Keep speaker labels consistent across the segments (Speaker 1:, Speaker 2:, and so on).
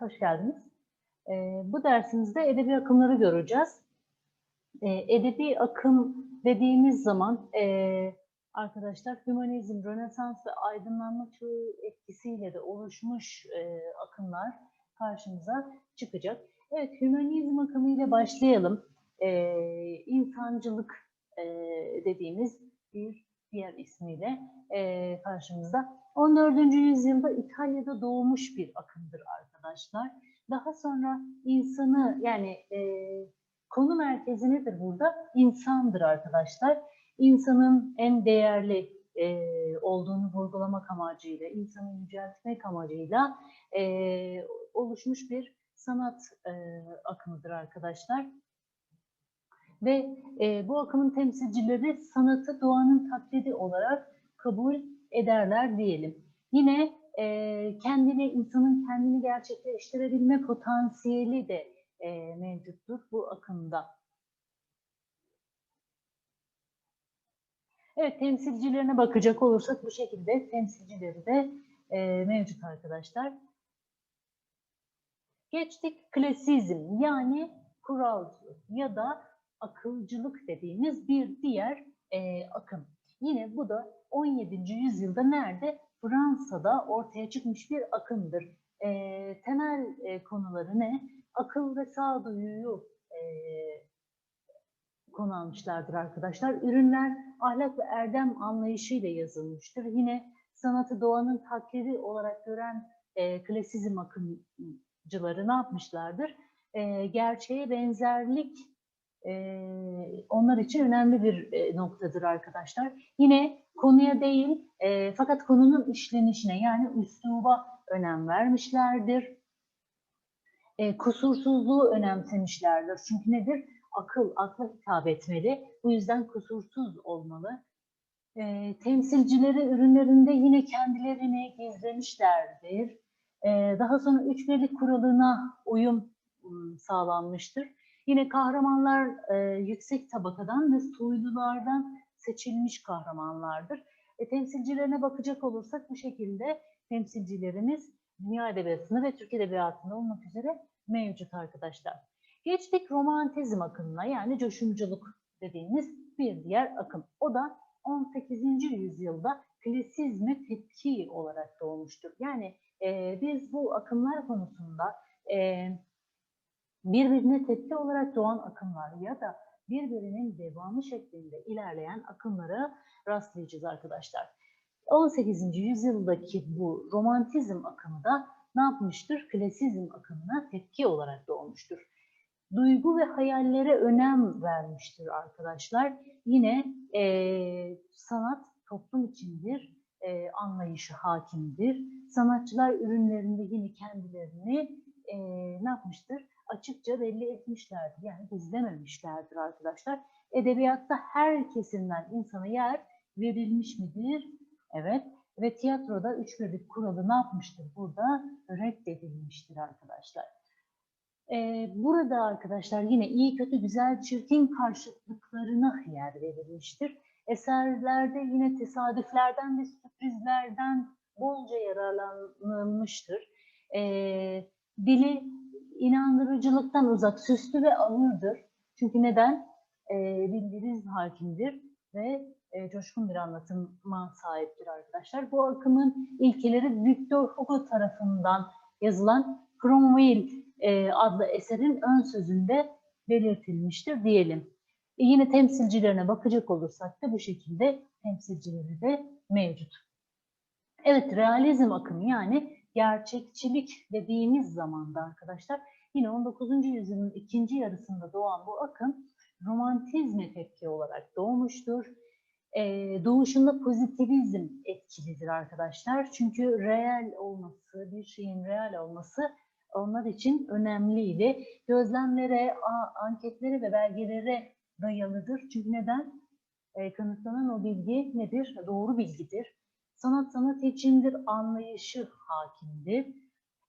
Speaker 1: Hoş geldiniz. Ee, bu dersimizde edebi akımları göreceğiz. Ee, edebi akım dediğimiz zaman e, arkadaşlar hümanizm, rönesans ve aydınlanma çağı etkisiyle de oluşmuş e, akımlar karşımıza çıkacak. Evet, hümanizm akımıyla başlayalım. Ee, insancılık e, dediğimiz bir diğer ismiyle e, karşımızda. 14. yüzyılda İtalya'da doğmuş bir akımdır arkadaşlar. Daha sonra insanı yani e, konu merkezi nedir burada? İnsandır arkadaşlar. İnsanın en değerli e, olduğunu vurgulamak amacıyla, insanı yüceltmek amacıyla e, oluşmuş bir sanat e, akımıdır arkadaşlar. Ve e, bu akımın temsilcileri sanatı doğanın taklidi olarak kabul ederler diyelim. Yine e, kendini, insanın kendini gerçekleştirebilme potansiyeli de e, mevcuttur bu akımda. Evet, temsilcilerine bakacak olursak bu şekilde temsilcileri de e, mevcut arkadaşlar. Geçtik klasizm yani kuralcılık ya da akılcılık dediğimiz bir diğer e, akım. Yine bu da 17. yüzyılda nerede? Fransa'da ortaya çıkmış bir akımdır. E, temel e, konuları ne? Akıl ve sağduyuyu e, konu almışlardır arkadaşlar. Ürünler ahlak ve erdem anlayışıyla yazılmıştır. Yine sanatı doğanın taklidi olarak gören e, klasizm akımcıları ne yapmışlardır? E, gerçeğe benzerlik onlar için önemli bir noktadır arkadaşlar. Yine konuya değil fakat konunun işlenişine yani üsluba önem vermişlerdir. Kusursuzluğu önemsemişlerdir. Çünkü nedir? Akıl, akla hitap etmeli. Bu yüzden kusursuz olmalı. E, temsilcileri ürünlerinde yine kendilerini gizlemişlerdir. E, daha sonra üç birlik kuralına uyum sağlanmıştır. Yine kahramanlar e, yüksek tabakadan ve soylulardan seçilmiş kahramanlardır. E, temsilcilerine bakacak olursak bu şekilde temsilcilerimiz dünya edebiyatında ve Türk edebiyatında olmak üzere mevcut arkadaşlar. Geçtik romantizm akımına yani coşumculuk dediğimiz bir diğer akım. O da 18. yüzyılda klasizme tepki olarak doğmuştur. Yani e, biz bu akımlar konusunda e, birbirine tepki olarak doğan akımlar ya da birbirinin devamı şeklinde ilerleyen akımlara rastlayacağız arkadaşlar. 18. yüzyıldaki bu romantizm akımı da ne yapmıştır? Klasizm akımına tepki olarak doğmuştur. Duygu ve hayallere önem vermiştir arkadaşlar. Yine e, sanat toplum içindir, e, anlayışı hakimdir. Sanatçılar ürünlerinde yine kendilerini e, ne yapmıştır? Açıkça belli etmişlerdir. Yani gizlememişlerdir arkadaşlar. Edebiyatta her kesimden insana yer verilmiş midir? Evet. Ve tiyatroda üç birlik kuralı ne yapmıştır? Burada reddedilmiştir arkadaşlar. Ee, burada arkadaşlar yine iyi, kötü, güzel, çirkin karşıtlıklarına yer verilmiştir. Eserlerde yine tesadüflerden ve sürprizlerden bolca yararlanılmıştır. Ee, dili inandırıcılıktan uzak, süslü ve ağırdır. Çünkü neden? E, bildiğiniz hakimdir ve e, coşkun bir anlatıma sahiptir arkadaşlar. Bu akımın ilkeleri Victor Hugo tarafından yazılan Cromwell e, adlı eserin ön sözünde belirtilmiştir diyelim. E, yine temsilcilerine bakacak olursak da bu şekilde temsilcileri de mevcut. Evet, realizm akımı yani gerçekçilik dediğimiz zamanda arkadaşlar yine 19. yüzyılın ikinci yarısında doğan bu akım romantizme tepki olarak doğmuştur. Ee, doğuşunda pozitivizm etkilidir arkadaşlar. Çünkü reel olması, bir şeyin real olması onlar için önemliydi. Gözlemlere, anketlere ve belgelere dayalıdır. Çünkü neden? E, kanıtlanan o bilgi nedir? Doğru bilgidir. Sanat sanat içindir, anlayışı hakimdir.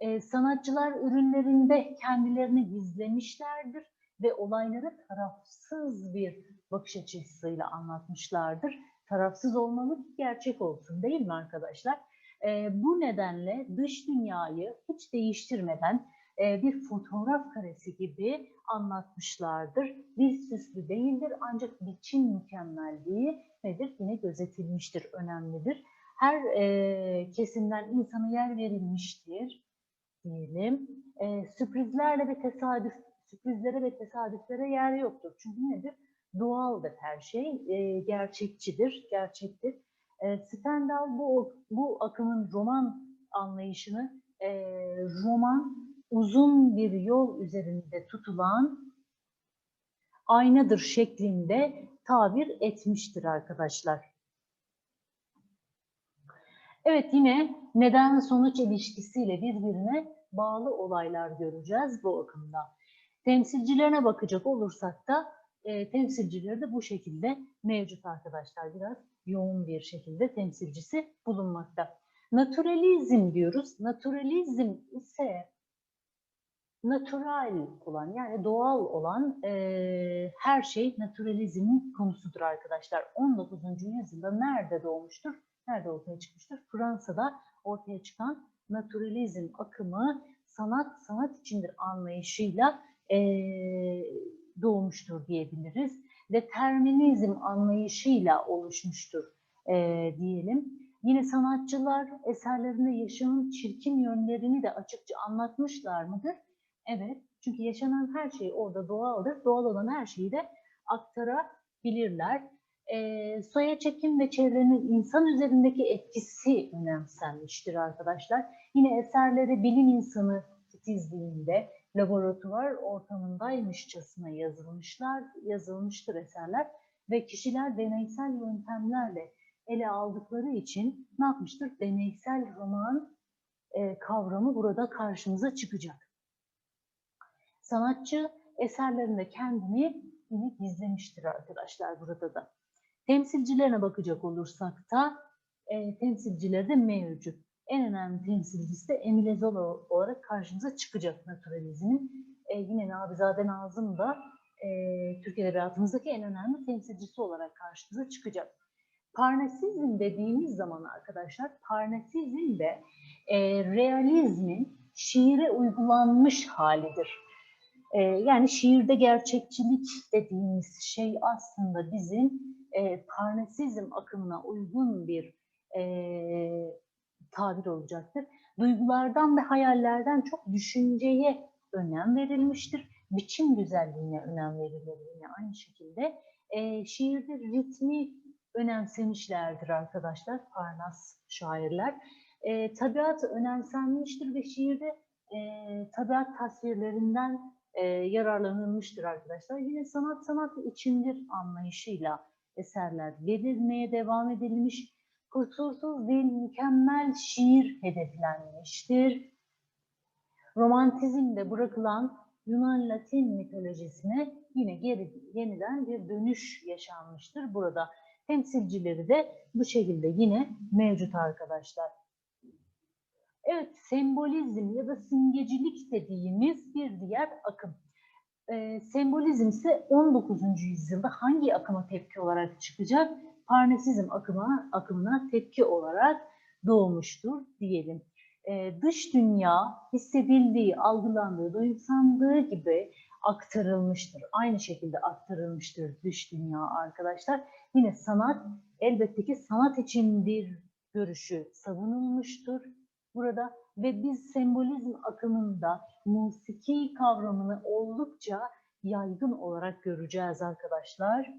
Speaker 1: Ee, sanatçılar ürünlerinde kendilerini gizlemişlerdir ve olayları tarafsız bir bakış açısıyla anlatmışlardır. Tarafsız olmalı ki gerçek olsun değil mi arkadaşlar? E, bu nedenle dış dünyayı hiç değiştirmeden e, bir fotoğraf karesi gibi anlatmışlardır. Dil süslü değildir ancak biçim mükemmelliği nedir? Yine gözetilmiştir, önemlidir. Her e, kesimden insana yer verilmiştir diyelim. E, sürprizlerle ve tesadüf, sürprizlere ve tesadüflere yer yoktur. Çünkü nedir? Doğaldır her şey, e, gerçekçidir, gerçektir. E, Stendhal bu, bu akımın roman anlayışını e, roman uzun bir yol üzerinde tutulan aynadır şeklinde tabir etmiştir arkadaşlar. Evet yine neden sonuç ilişkisiyle birbirine bağlı olaylar göreceğiz bu akımda. Temsilcilerine bakacak olursak da e, temsilcileri de bu şekilde mevcut arkadaşlar. Biraz yoğun bir şekilde temsilcisi bulunmakta. Naturalizm diyoruz. Naturalizm ise natural olan yani doğal olan e, her şey naturalizmin konusudur arkadaşlar. 19. yüzyılda nerede doğmuştur? Nerede ortaya çıkmıştır? Fransa'da ortaya çıkan naturalizm akımı sanat sanat içindir anlayışıyla e, doğmuştur diyebiliriz. Determinizm anlayışıyla oluşmuştur e, diyelim. Yine sanatçılar eserlerinde yaşamın çirkin yönlerini de açıkça anlatmışlar mıdır? Evet, çünkü yaşanan her şey orada doğaldır. Doğal olan her şeyi de aktarabilirler. E, soya çekim ve çevrenin insan üzerindeki etkisi önemsenmiştir arkadaşlar. Yine eserleri bilim insanı titizliğinde laboratuvar ortamındaymışçasına yazılmışlar, yazılmıştır eserler ve kişiler deneysel yöntemlerle ele aldıkları için ne yapmıştır? Deneysel roman e, kavramı burada karşımıza çıkacak. Sanatçı eserlerinde kendini yine gizlemiştir arkadaşlar burada da. Temsilcilerine bakacak olursak da e, temsilcileri de mevcut. En önemli temsilcisi de Emile Zola olarak karşımıza çıkacak naturalizmin. E, yine Nabizade Nazım da e, Türk Edebiyatı'mızdaki en önemli temsilcisi olarak karşımıza çıkacak. Parnasizm dediğimiz zaman arkadaşlar, Parnasizm de e, realizmin şiire uygulanmış halidir. E, yani şiirde gerçekçilik dediğimiz şey aslında bizim e, Parnasizm akımına uygun bir e, tabir olacaktır. Duygulardan ve hayallerden çok düşünceye önem verilmiştir. Biçim güzelliğine önem verilir yine aynı şekilde. E, şiirde ritmi önemsemişlerdir arkadaşlar, Parnas şairler. E, tabiat önemsenmiştir ve şiirde e, tabiat tasvirlerinden e, yararlanılmıştır arkadaşlar. Yine sanat sanat içindir anlayışıyla eserler verilmeye devam edilmiş. Kusursuz değil, mükemmel şiir hedeflenmiştir. Romantizmde bırakılan Yunan-Latin mitolojisine yine geri, yeniden bir dönüş yaşanmıştır. Burada temsilcileri de bu şekilde yine mevcut arkadaşlar. Evet, sembolizm ya da simgecilik dediğimiz bir diğer akım. E, sembolizm ise 19. yüzyılda hangi akıma tepki olarak çıkacak? Parnasizm akıma, akımına tepki olarak doğmuştur diyelim. E, dış dünya hissedildiği, algılandığı, duyumsandığı gibi aktarılmıştır. Aynı şekilde aktarılmıştır dış dünya arkadaşlar. Yine sanat elbette ki sanat için bir görüşü savunulmuştur burada ve biz sembolizm akımında musiki kavramını oldukça yaygın olarak göreceğiz arkadaşlar.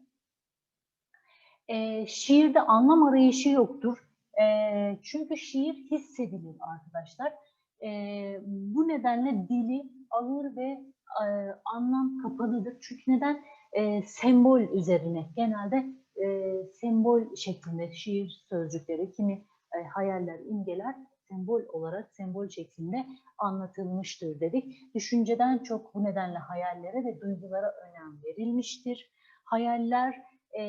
Speaker 1: E, şiirde anlam arayışı yoktur. E, çünkü şiir hissedilir arkadaşlar. E, bu nedenle dili ağır ve e, anlam kapalıdır. Çünkü neden? E, sembol üzerine genelde e, sembol şeklinde şiir sözcükleri, kimi e, hayaller, imgeler sembol olarak, sembol şeklinde anlatılmıştır dedik. Düşünceden çok bu nedenle hayallere ve duygulara önem verilmiştir. Hayaller e,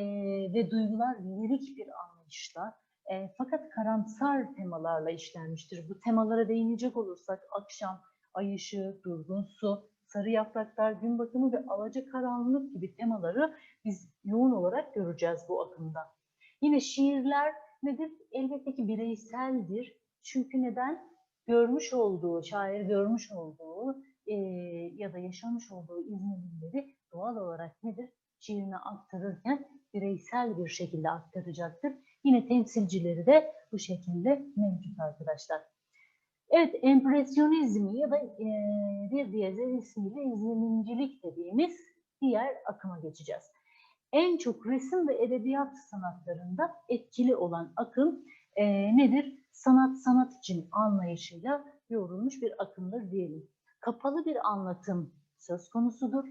Speaker 1: ve duygular lirik bir anlayışla e, fakat karamsar temalarla işlenmiştir. Bu temalara değinecek olursak akşam, ay ışığı, durgun su, sarı yapraklar, gün batımı ve alacakaranlık gibi temaları biz yoğun olarak göreceğiz bu akımda. Yine şiirler nedir? Elbette ki bireyseldir Çünkü neden? Görmüş olduğu, şair görmüş olduğu e, ya da yaşamış olduğu İzmirlileri doğal olarak nedir? Şiirine aktarırken bireysel bir şekilde aktaracaktır. Yine temsilcileri de bu şekilde mevcut arkadaşlar. Evet, empresyonizmi ya da e, bir diğer ismiyle izlenimcilik dediğimiz diğer akıma geçeceğiz. En çok resim ve edebiyat sanatlarında etkili olan akım e, nedir? Sanat sanat için anlayışıyla yoğrulmuş bir akımdır diyelim. Kapalı bir anlatım söz konusudur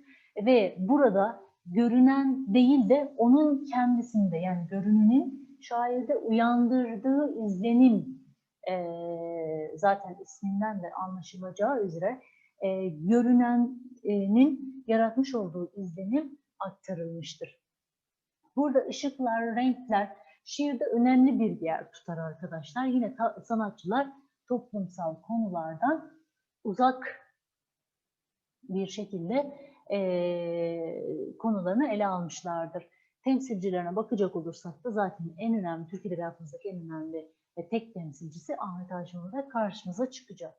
Speaker 1: ve burada görünen değil de onun kendisinde yani görünenin şairde uyandırdığı izlenim e, zaten isminden de anlaşılacağı üzere e, görünenin yaratmış olduğu izlenim aktarılmıştır. Burada ışıklar, renkler şiirde önemli bir yer tutar arkadaşlar. Yine sanatçılar toplumsal konulardan uzak bir şekilde e, konularını ele almışlardır. Temsilcilerine bakacak olursak da zaten en önemli, Türk Edebiyatı'ndaki en önemli ve tek temsilcisi Ahmet Haşim olarak karşımıza çıkacak.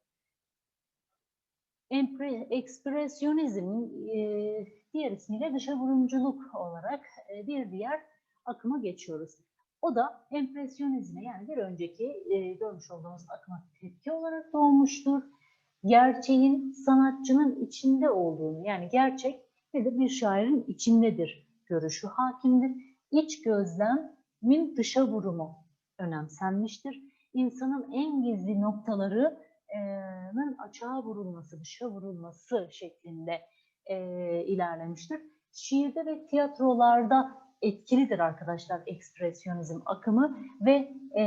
Speaker 1: Ekspresyonizmin e, diğer ismiyle dışa vurumculuk olarak e, bir diğer akıma geçiyoruz. O da empresyonizme yani bir önceki e, görmüş olduğumuz akıma tepki olarak doğmuştur. Gerçeğin sanatçının içinde olduğunu yani gerçek nedir? Bir şairin içindedir görüşü hakimdir. İç gözlemin dışa vurumu önemsenmiştir. İnsanın en gizli noktalarının açığa vurulması, dışa vurulması şeklinde e, ilerlemiştir. Şiirde ve tiyatrolarda etkilidir arkadaşlar ekspresyonizm akımı ve e,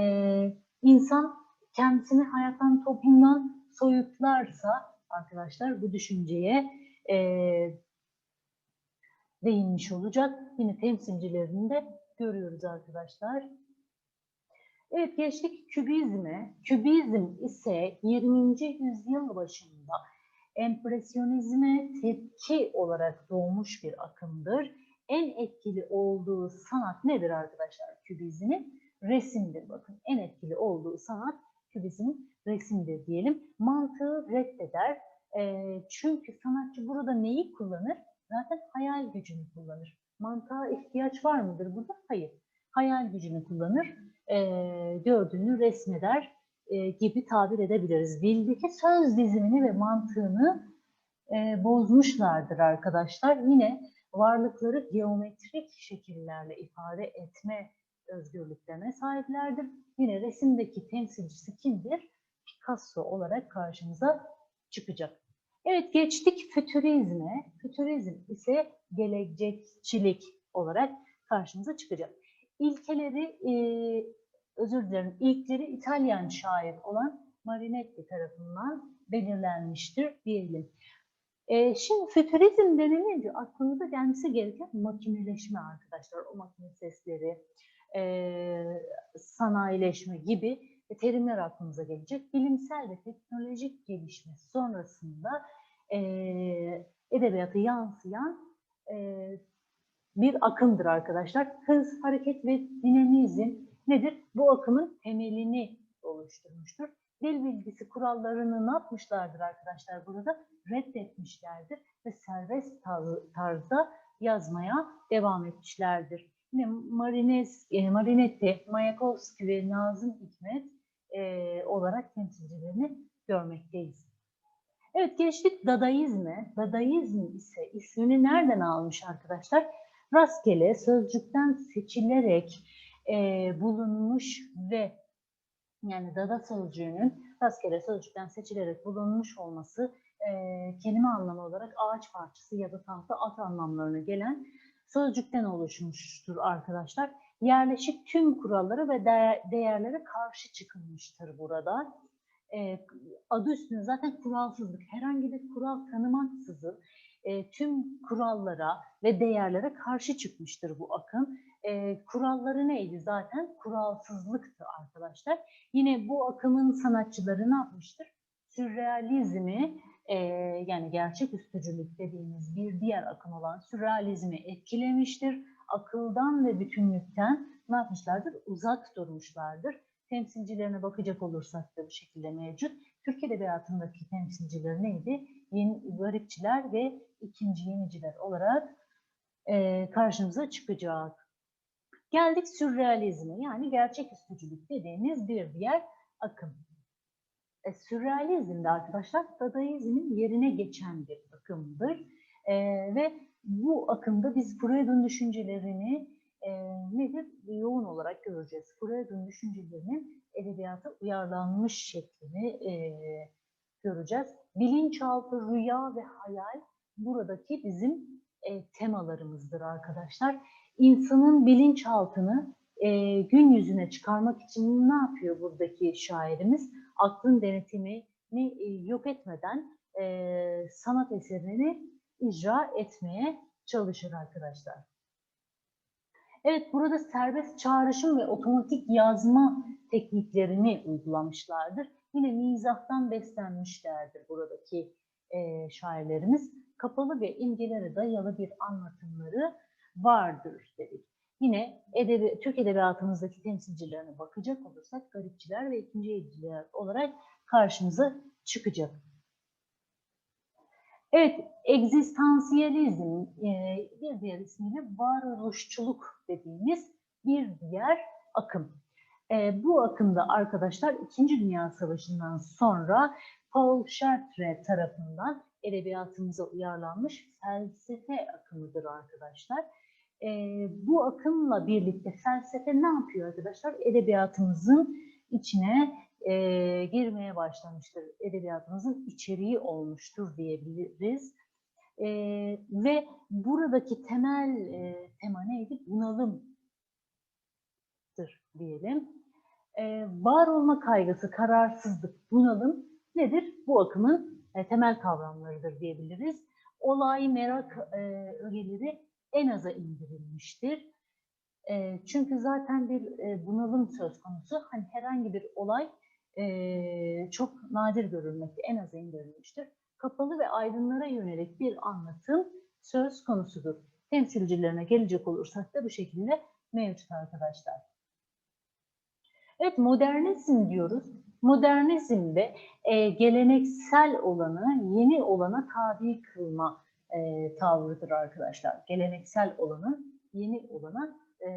Speaker 1: insan kendisini hayattan, toplumdan soyutlarsa arkadaşlar bu düşünceye e, değinmiş olacak. Yine temsilcilerini de görüyoruz arkadaşlar. Evet geçtik kübizme. Kübizm ise 20. yüzyıl başında empresyonizme tepki olarak doğmuş bir akımdır. En etkili olduğu sanat nedir arkadaşlar kübizmin? Resimdir bakın. En etkili olduğu sanat kübizmin resimdir diyelim. Mantığı reddeder. E, çünkü sanatçı burada neyi kullanır? Zaten hayal gücünü kullanır. Mantığa ihtiyaç var mıdır burada? Hayır. Hayal gücünü kullanır e, gördüğünü resmeder e, gibi tabir edebiliriz. Dildeki söz dizimini ve mantığını e, bozmuşlardır arkadaşlar. Yine varlıkları geometrik şekillerle ifade etme özgürlüklerine sahiplerdir. Yine resimdeki temsilcisi kimdir? Picasso olarak karşımıza çıkacak. Evet geçtik fütürizme. Fütürizm ise gelecekçilik olarak karşımıza çıkacak. İlkeleri e, özür dilerim, ilkleri İtalyan şair olan Marinetti tarafından belirlenmiştir diyelim. E, şimdi fütürizm denilince aklınıza gelmesi gereken makineleşme arkadaşlar. O makine sesleri, e, sanayileşme gibi terimler aklımıza gelecek. Bilimsel ve teknolojik gelişme sonrasında e, edebiyata yansıyan e, bir akımdır arkadaşlar. Hız, hareket ve dinamizm nedir? Bu akımın temelini oluşturmuştur. Dil bilgisi kurallarını ne yapmışlardır arkadaşlar burada? Reddetmişlerdir ve serbest tarzda yazmaya devam etmişlerdir. Yine Marines, e, Marinetti, Mayakovski ve Nazım Hikmet e, olarak temsilcilerini görmekteyiz. Evet geçtik Dadaizme. Dadaizm ise ismini nereden almış arkadaşlar? Rastgele sözcükten seçilerek e, bulunmuş ve yani dada sözcüğünün rastgele sözcükten seçilerek bulunmuş olması e, kelime anlamı olarak ağaç parçası ya da tahta at anlamlarına gelen sözcükten oluşmuştur arkadaşlar. Yerleşik tüm kurallara ve değerlere karşı çıkılmıştır burada. E, adı üstünde zaten kuralsızlık. Herhangi bir kural tanımaksızın e, tüm kurallara ve değerlere karşı çıkmıştır bu akım. E, kuralları neydi zaten? Kuralsızlıktı arkadaşlar. Yine bu akımın sanatçıları ne yapmıştır? Sürrealizmi e, yani gerçek üstücülük dediğimiz bir diğer akım olan sürrealizmi etkilemiştir. Akıldan ve bütünlükten ne yapmışlardır? Uzak durmuşlardır. temsilcilerine bakacak olursak da bu şekilde mevcut. Türk Edebiyatı'ndaki temsilciler neydi? Yeni garipçiler ve ikinci yeniciler olarak e, karşımıza çıkacak. Geldik sürrealizme yani gerçeküstücülük dediğimiz bir diğer akım. E, sürrealizm de arkadaşlar Dadaizmin yerine geçen bir akımdır. E, ve bu akımda biz Freud'un düşüncelerini e, nedir? Yoğun olarak göreceğiz. Freud'un düşüncelerinin edebiyata uyarlanmış şeklini e, göreceğiz. Bilinçaltı, rüya ve hayal buradaki bizim e, temalarımızdır arkadaşlar. İnsanın bilinçaltını e, gün yüzüne çıkarmak için ne yapıyor buradaki şairimiz? Aklın denetimini e, yok etmeden e, sanat eserini icra etmeye çalışır arkadaşlar. Evet burada serbest çağrışım ve otomatik yazma tekniklerini uygulamışlardır. Yine mizahtan beslenmişlerdir buradaki e, şairlerimiz. Kapalı ve imgelere dayalı bir anlatımları vardır dedik. Yine edebi, Türk Edebiyatımızdaki temsilcilerine bakacak olursak garipçiler ve ikinci ediciler olarak karşımıza çıkacak. Evet, egzistansiyelizm e, bir diğer ismiyle varoluşçuluk dediğimiz bir diğer akım. E, bu akımda arkadaşlar İkinci Dünya Savaşı'ndan sonra Paul Sartre tarafından edebiyatımıza uyarlanmış felsefe akımıdır arkadaşlar. E, bu akımla birlikte felsefe ne yapıyor arkadaşlar? Edebiyatımızın içine e, girmeye başlamıştır. Edebiyatımızın içeriği olmuştur diyebiliriz. E, ve buradaki temel e, tema neydi? Bunalımdır diyelim. E, var olma kaygısı, kararsızlık, bunalım nedir? Bu akımın e, temel kavramlarıdır diyebiliriz. Olay, merak e, ögeleri en aza indirilmiştir. E, çünkü zaten bir e, bunalım söz konusu. Hani herhangi bir olay e, çok nadir görülmekte, en aza indirilmiştir. Kapalı ve aydınlara yönelik bir anlatım söz konusudur. Temsilcilerine gelecek olursak da bu şekilde mevcut arkadaşlar. Evet modernizm diyoruz. Modernizmde e, geleneksel olanı yeni olana tabi kılma e, tavrıdır arkadaşlar. Geleneksel olanın yeni olana e,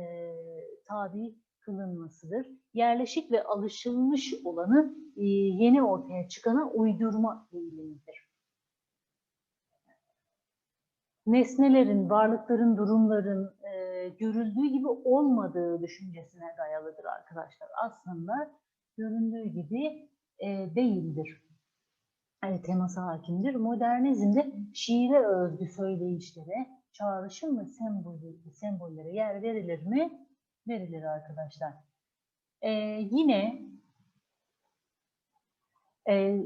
Speaker 1: tabi kılınmasıdır. Yerleşik ve alışılmış olanı e, yeni ortaya çıkana uydurma eğilimidir. Nesnelerin, varlıkların, durumların e, görüldüğü gibi olmadığı düşüncesine dayalıdır arkadaşlar. Aslında göründüğü gibi e, değildir. Yani teması hakimdir. Modernizmde şiire özgü söyleyişlere, çağrışım ve sembol, sembollere yer verilir mi? Verilir arkadaşlar. Ee, yine e,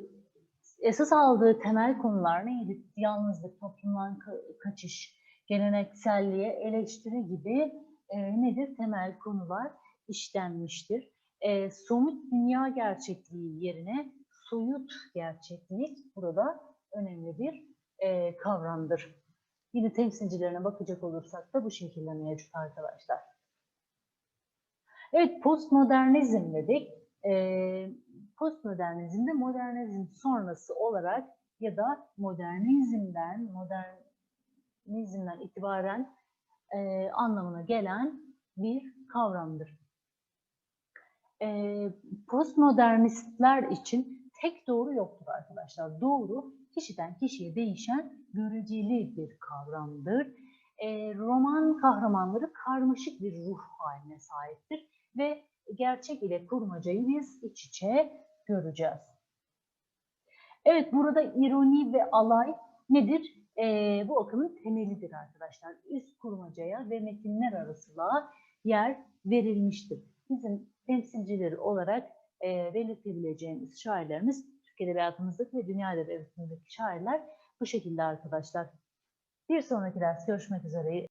Speaker 1: esas aldığı temel konular neydi? Yalnızlık, toplumdan kaçış, gelenekselliğe eleştiri gibi e, nedir? Temel konular işlenmiştir. E, somut dünya gerçekliği yerine soyut gerçeklik burada önemli bir e, kavramdır. Yine temsilcilerine bakacak olursak da bu şekilde mevcut arkadaşlar. Evet postmodernizm dedik. E, postmodernizmde modernizm sonrası olarak ya da modernizmden, modernizmden itibaren e, anlamına gelen bir kavramdır. E, postmodernistler için tek doğru yoktur arkadaşlar. Doğru kişiden kişiye değişen göreceli bir kavramdır. E, roman kahramanları karmaşık bir ruh haline sahiptir ve gerçek ile kurmacayı biz iç içe göreceğiz. Evet burada ironi ve alay nedir? E, bu akımın temelidir arkadaşlar. Üst kurmacaya ve metinler arasılığa yer verilmiştir. Bizim temsilcileri olarak e, belirtebileceğimiz şairlerimiz Türk Edebiyatımızdaki ve Dünya Edebiyatı'ndaki şairler bu şekilde arkadaşlar. Bir sonraki ders görüşmek üzere.